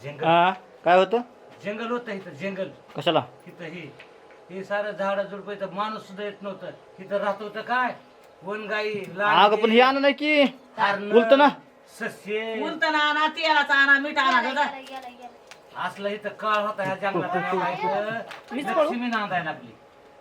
जंगल. हा काय होतं? जंगल होतं इथं जंगल. कशाला? इथं हे हे सारं झाड झुडप इथं माणूस सुद्धा येत नव्हतं. इथं राहत होतं काय? वनगाई अगं पण हे आणलं नाही की. बोलतो ना. सस्य. उलटणा आणा तेलाचा आणा मीठ आणा असला इथं काळ होता ह्या जंगलात. लक्ष्मी नांदाय लागली.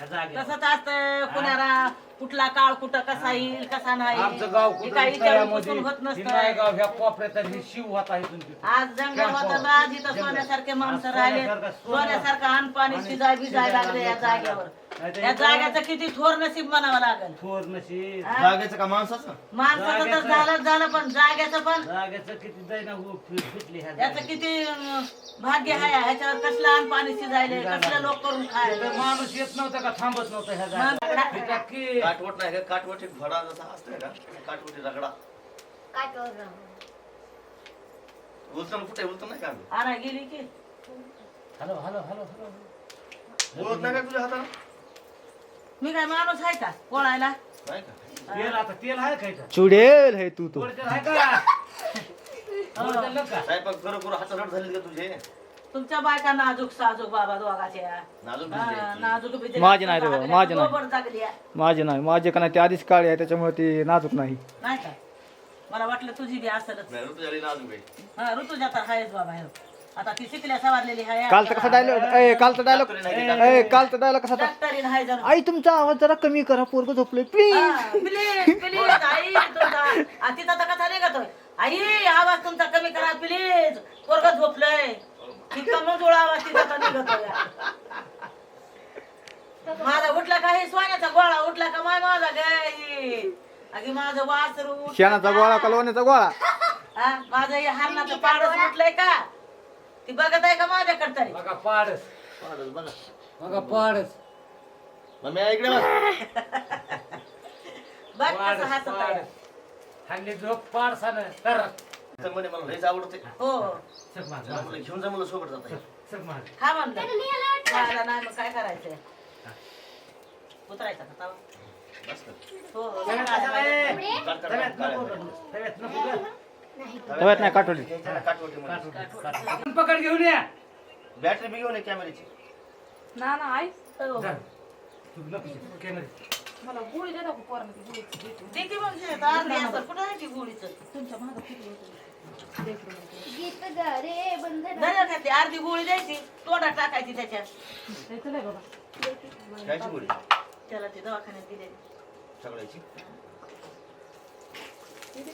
या जागेवर. तसंच असतं कुणाला कुठला काळ कुठं कसा येईल कसा नाही आमचं गाव हे कुठं काही तळ्यामध्ये, विचारून होत हे नसतं. नायगाव ह्या कोपऱ्यात आणि हे शिव होता इथून तिथून. आज जंगल. होतं आज इथं सोन्यासारखे माणसं राहिले सोन्यासारखं अन्न पाणी शिजाय भिजाय लागले या जागेवर. या जाग्याचं किती थोर नसीब म्हणावं लागेल. थोर नशीब. हा? जागेचं का माणसाचं? माणसाचं तर झालं झालं पण जाग्याचं पण. जागेचं किती जाईना हो, फु- फुटली ह्या याचं जागेत. किती अं, भाग्य आहे. ह्याच्यावर कसलं अन्न पाणी शिजायले कसलं लोक करून इथं खायले माणूस येत नव्हता का थांबत नव्हता ह्या मग की- काटवट नाही का? काटवट एक फडा जसा असतंय का काटवटी रगडा. उलटण कुठे उलटण नाही का आम्ही? आणा गेली की. हॅलो हॅलो हॅलो हॅलो बोलत नाही का तुझ्या हाताला? मी काय माणूस आहे का? पोळायला नाही का? तेल आता तेल आहे का इथं? चुडेल हे तू तू. तेल आहे का? गोड तेल नका करू करू हात रट झाले का तुझे? तुमच्या बायका नाजूक साजूक बाबा दोघाच्या नाजूक हा, भिजले. नाजूक बिजले. माझी नाही रे बाबा, माझी नाही. गोबर जागली आहे. माझे नाही माझे का नाही ते आधीच काळे आहे त्याच्यामुळे ते नाजूक नाही नाही का मला वाटलं तुझी बी असेलच नाही ऋतू झाली नाजूक आहे हा ऋतुजा तर आहेच बाबा हे. आता ती शिकल्या सवारलेली आहे कालचा कसा डायलॉग ए कालचा डायलॉग ए कालचा डायलॉग कसा होता डॉक्टरीन आहे जणू. आई तुमचा आवाज जरा कमी करा पोरग झोपले प्लीज हा, प्लीज आई तुमचा आ, तिथं तर कसा निघतोय आई आवाज तुमचा कमी करा प्लीज पोरग झोपलंय तिथं जुळा आवाज तिथं तर निघतोय. माझा उठला का हे सोन्याचा गोळा? उठला का माय माझा गाई अगे माझं वासरू शेणाचा का? गोळा कलवण्याचा गोळा? हा, माझं हे हरणाचं पाडस उठलंय का? ती बघत आहे का माझ्याकडे तरी? बघा पाडस. पाडच बघा. बघा पाडस. मग मी ऐकलं बघ. बघ कसं पाडस हसत आहे. पाडस. हल्ली झोप पाडसानं. तर तर म्हणे मला लईच आवडते हो मला घेऊन जा मला सोबत जाता म्हणलं नाही मग काय करायचंय उतरायचं का तवा? बस कर. हो तव्यात सगळं कशाला आहे. आहे? काट, काट, तव्यात काट, नको काट. का? तव्यात नको का? तव्यात नाही काटोली घ्यायचं ना काटवटीमध्ये. काटून पकड घेऊन या बॅटरी बी घेऊन ये कॅमेऱ्याची ना ना आई हो. जा. तू नको शिकू, कॅमेरा. मला गोळी ती देतो. दे की मग अर्धी असं. कुठं आहे ती गोळीचं? तुमच्या मागं किती होतं? दर्यात घातली, अर्धी गोळी द्यायची. तोंडात टाकायची त्याच्यात. चल बाबा. गोळी? त्याला ते दवाखान्यात दिले. सगळ्याची?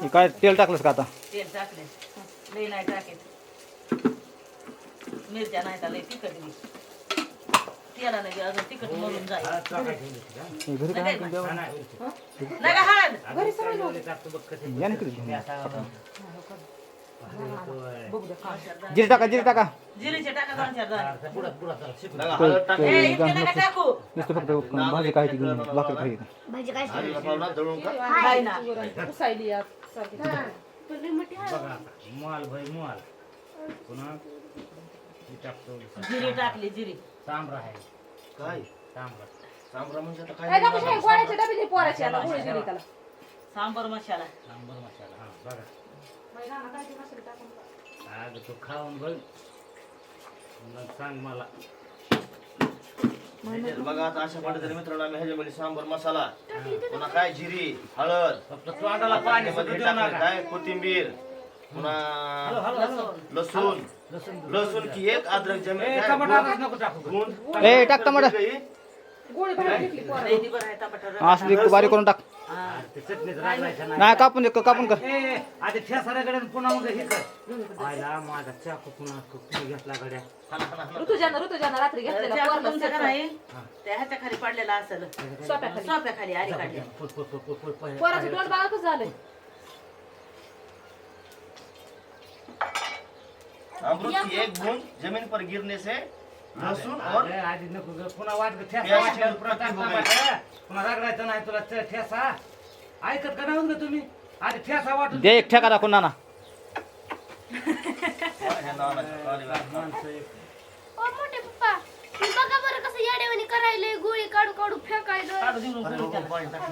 हे काय तेल टाकलंस का आता? तेल टाकले लई नाही टाकेत. मिरच्या नाही तर लई तिखट तेला नाही अजून तिखट मरून जाईल. हा, घरी काय आणून द्यावं? हळद. या ना इकडे घेऊन. जिरे टाका जिरे टाका. जिरीचे टाका दोन चार दाणे. आता पुढं- पुढं चला, शिकू. नका हळद टाक. ते- ए, इतके नका टाकू. नुसतं फक्त भाजी काय ती? घेऊन भाकरी खायची. हळदीला पावडा दळून का? हाय. ना. पुसायली आज. सारखी बघा आता. माल भाई माल. पुन्हा. टाकतो. जिरी टाकली जिरी. तांबडा आहे. काय? तांबडा सांबरा म्हणजे आता काय काय दाखवू शकतो गोळ्याचे डबे दे पोराचे आता गोळी दिली त्याला. सांबर मसाला. सांबर हा बघा. ते खाऊन बघ. मग सांग मला. ह्याच्यात बघा आता अशा मित्रांनो आम्ही ह्याच्यामध्ये सांबर मसाला पुन्हा काय जिरी हळद फक्त तोंडाला पाणी मध्ये सुद्धा देऊ टाकलं नका. काय कोथिंबीर पुन्हा. लसूण. लसूण लसूण की एक अद्रक जमीन ए टाक. टमाटर. टमाटर असली बारीक करून टाक. हा. ते चटणीच रागायचं नाही कापून दे कापून कर. ए, आधी ठेसाऱ्याकडे पुन्हा मग हे कर. आयला माझा चाकू पुन्हा कुठे घेतला गड्या. ऋतुजानं ऋतुजानं रात्री घेतलेला पोराला सेट त्या ह्याच्या खाली पडलेला असेल. सोप्या खाली काढली. पुल, पुल, पुल, पुल. पोराचं तोंड बघा कसं झालंय. अमृत की एक बूंद जमीन पर गिरने से लहसुन और अरे, आधी नको ग. पुन्हा वाट ग, ठेसा प्याज वाटल्यावर चिरून पुन्हा प्रत्येक टाक टमाटर. पुन्हा रगडायचं नाही तुला च- ठेसा ऐकत का नाही ग तुम्ही आधी ठेसा वाटून दे एक ठेका दाखवून नाना ह्या नावाचं काळी वाट. माणसं एक. ओ मोठे पप्पा हे बघा बरं कसं येडेवानी करायले गोळी काढू काढू फेकायलं काढू देऊ नको अरे, त्याला. हो, पाणी टाक.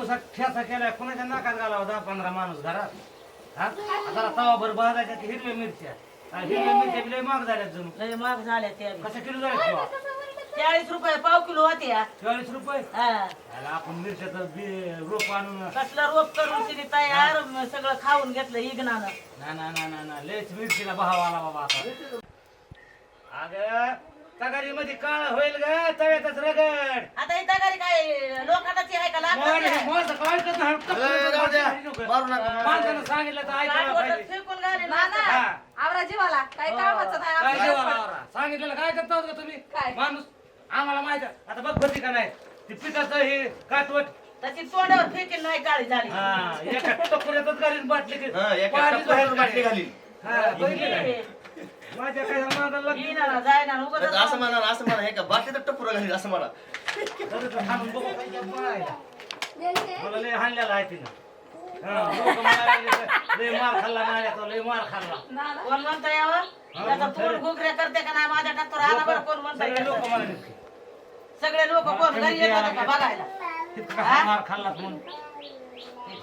आता ठेसा केलाय कोणाच्या नाकात घालावा दहा पंधरा माणूस घरात हा जरा तवा भर भाजायच्या ते हिरव्या मिरच्या हिरव्या मिरच्या लय महाग झाल्या जणू. लय महाग झाल्या त्या कसं किलो झाल्या चाळीस रुपये पाव किलो होत्या चाळीस रुपये? हा. याला आपण मिरच्याचं बी- रोप आणून कसला रोप करून तिने तयार म सगळं खाऊन घेतलं इग्नानं ना ना ना ना ना. लयच मिरचीला भाव आला बाबा आता. अगं तगारी मध्ये काळ होईल ग तव्यातच रगड आता इथं घरी काय लोकांची आहे का. अरे, द्या. मारू नका. माणसानं सांगितलं तर ऐकायला पाहिजे फेकून घाली हा. आवरा जीवाला काय कामाचं नाही काय आपलं जेवायला पड- आवरा? सांगितलेलं काय करता होत का तुम्ही काय? माणूस आम्हाला माहीत आहे. आता बघ भरती का नाही ती पिठाचं हे काटवट त्याची तोंडावर फेकीन नाही काळी झाली हा एका टकोऱ्यातच घालीन बाटली की हा, एका पाणीच टप्प्यावर बाहेर बाटली घालीन. हा, बघितलं? माझ्या काय ही उगाच असं म्हणा असं म्हणा हे का बाटली तर टप्पूर घालीन असं म्हणा हाणून बघू. काय. मला लय हाणलेला आहे तिनं. हा, लोकं म्हणायला लागले तर, लय मार खाल्ला नाही तो लय मार खाल्ला. ना ना कोण म्हणतं यावं? त्याचा तोंड घुगऱ्या करते का नाही? माझ्या टाकतो आला बरं कोण सगळे लोक म्हणताय सगळे लोक कोण घरी येतात का बघायला? मार खाल्ला म्हणून.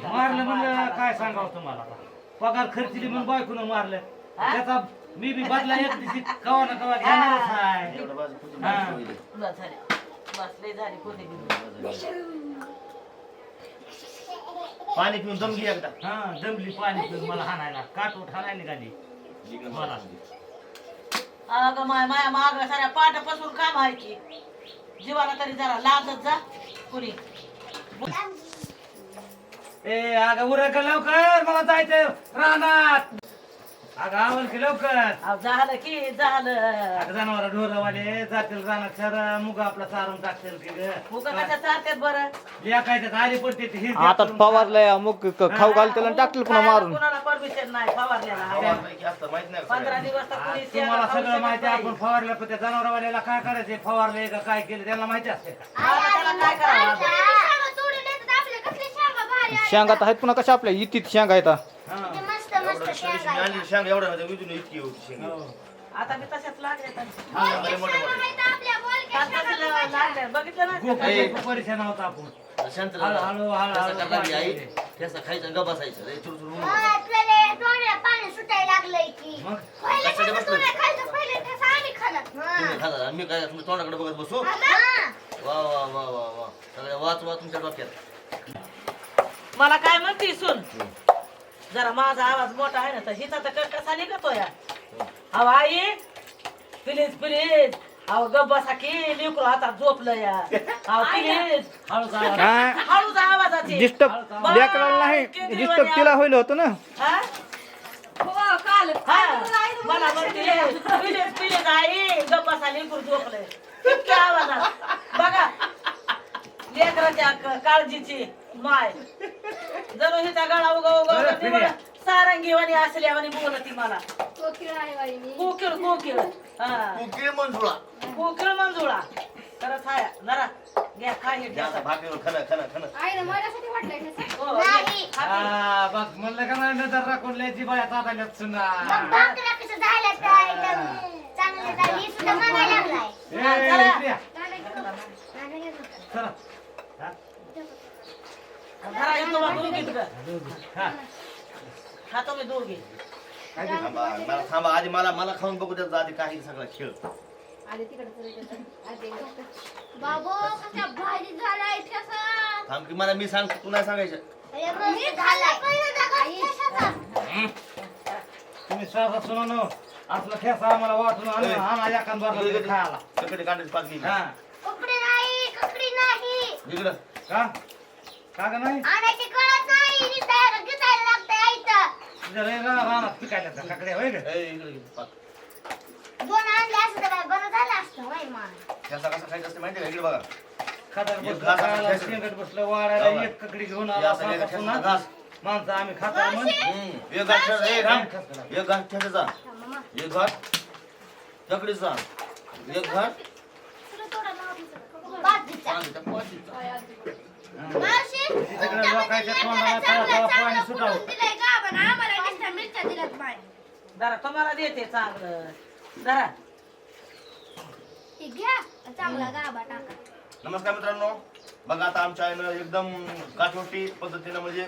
मारलं म्हणलं काय सांगावं तुम्हाला पगार खर्चली म्हणून बायकोनं मारलं. त्याचा मी बी बदला एक दिवशी. कवा ना कवा घेणारच आहे एवढं बाजू कुठून हा. बाजू होईल. बस झाली. बस लय झाली कोणी. पाणी पिऊन दम घे एकदा. हा जमली पाणी पिऊन मला हाणायला. काट उठायला निघाली मला अगं माय माया माग साऱ्या काम आहे की. जीवाला तरी जरा लाजत जा. कुणी? ए अगं उरक लवकर. मला जायचंय रानात. अगं आवल की लवकर. अहो, झालं की झालं. अगं जनावर ढोरवाले जातील रानात सर मुग आपला चारून टाकतील की ग. मुग कशा चालतात बरं? या काय त्यात आली पडते ती हिरवी आता करून फवारलंय मग क- खाऊ घालतेल आणि टाकलं पुन्हा मारून. कुणाला परमिशन नाही फवारलेला गावापैकी असतं माहीत नाही का पंधरा सगळ्यांना? दिवस तर कुणी शेण तुम्हाला सगळं माहिती नाही. आपण फवारलं पण त्या जनावरवाल्याला काय करायचे फवारले का काय केलं? त्यांना माहिती असते का? आता त्याला काय करावं आपण? शेंगा आहे. तर आहेत? पुन्हा कशा आपल्या? इतीत शेंगा येतात हा. शेंगा मी आहेत. आणली शेंग एवढं होतं, इथून इतकी होती शेंग. हो. आता मी तशाच लागले तर. बोलक्या मोठे मोठे. बघितलं ना? ए. परेशान आपण. शांत हळू- हळू- हळू- हळू- करणारी आई ठेसा खायचं बसायचं. रे चुरचुर नको. मग? तुम्ही आणि मी काय तुम्ही तोंडाकडे बघत बसू? वा वा वा वा वा. सगळ्या वाच वा तुमच्या डोक्यात. मला काय म्हणते सुन? जरा माझा आवाज मोठा आहे ना तर हिचा तर क- कसा निघतो या अहो आई प्लीज प्लीज अहो गप बसा की लिकरू आता झोपलं या अहो प्लीज हळू. हा. हळूच आवाजाची. डिस्टर्ब लेकराला नाही डिस्टर्ब तिला होईल होतं ना. हा? हो काल. हा. मला म्हणते प्लीज प्लीज आई. गप बसा लिकरू झोपलंय. इतक्या आवाजात. बघा लेकराच्या क- काळजीची. माय. जणू हिचा गळा उगा उगा सारंगीवाणी असल्यावानी बोलती मला. कोकिळा आहे बाई मी. कोकिळ कोकिळ. हा. मंजुळा. कोकिळ मंजुळा. खरंच हाय जरा घ्या काय हे घ्या माझ्यासाठी वाटलंय. हो, नाही. हा, बघ म्हणलं का नाही नजर राखून लय जिबाळ्या ताटाल्यात सुना. मग भाकऱ्या कसं झाल्या त्या एकदम चांगलं झालं. ही सुद्धा म्हणायला लागलाय. ए, चला. इकडे या. नाना घेतो. नाना घेतो. चला. हा, जरा हे तुम्हाला दोघीत ग. हा. खातो मी दोघी काय ते? थांबा मला थांबा. आधी मला मला खाऊन बघू द्यायचा आधी काही सगळा खेळ. आधी तिकडे चल त्याचं. आधी एक बाबो कशा भारी झालाय ठेचा. थांब की मला मी सांग तू नाही सांगायचं. झालाय. तुम्ही सहसा सुना नो असलं खेसा आम्हाला वाटून आणा आणा एखाद बारला खायला. तिकडे कांद्याची पाच घे हा. कपडे नाही कपडे नाही. इकडं. का? का ग नाही? आणायची कळत नाही नी तयार गिटायला लागतंय आईचं. तुझ्या रे रा- रानात पिकायला त्या काकड्या होय पाच. दोन आणले असतं तर काय बरं झालं असतं होय मा ठेसा कसा खायचा असते माहिती आहे का इकडे बघा खातर एक बसलं घास खायला घ्यायचा. शेंगट बसलं वाढायला लावा. एक ककडी घेऊन या आला सगळ्या सासा ठेचा पुन्हा घास. माणसं आम्ही खाता मग हम्म, एक घास ठेचा, ए, राम. एक घास ठेचा मामा एक घाट तकडीचा एक घाट तुला थोडा नाव बाजरीचा. पाणीचा, पाणीचा. मावशी, तिकडे तुमच्या लोकांच्या बहिणीला तोंडाला चांगलं- तळा- तळा पाणी चांगलं सुटावं. फुलून दिलंय गावानं. आम्हाला जरा तुम्हाला देते चांगलं. जरा. हे घ्या चांगला गाभा टाका. नमस्कार मित्रांनो. बघा आता आमच्या आईनं एकदम काठवटी पद्धतीनं म्हणजे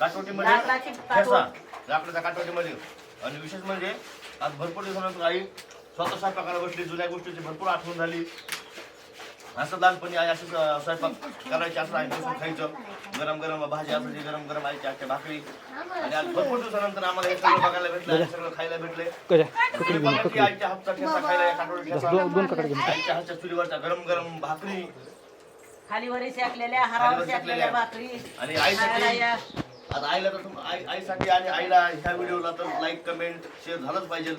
लाकडाची ठेसा काठवट. लाकडाच्या काठवटीमध्ये आणि विशेष म्हणजे आज भरपूर दिवसानंतर आई स्वतः स्वयंपाकाला बसली जुन्या गोष्टीची भरपूर आठवण झाली. असं लहानपणी आई असं स्वयंपाक करायची असं आई बसून खायचं. गरम गरम भाजी असायची गरम गरम आईच्या आजच्या भाकरी. आणि आज भरपूर दिवसानंतर आम्हाला हे सगळं बघायला भेटलं सगळं खायला भेटले. आईच्या हातचा ठेचा खायला ठेचा. घे आईच्या हातच्या चुलीवरच्या गरम गरम भाकरी खालीवरी शेकलेल्या हरावर खालीवर शेकलेल्या शेकलेल्या. भाकरी. आणि आईसाठी या. आता आईला तर आई आईसाठी आणि आईला ह्या व्हिडिओला तर लाईक कमेंट शेअर झालंच पाहिजे.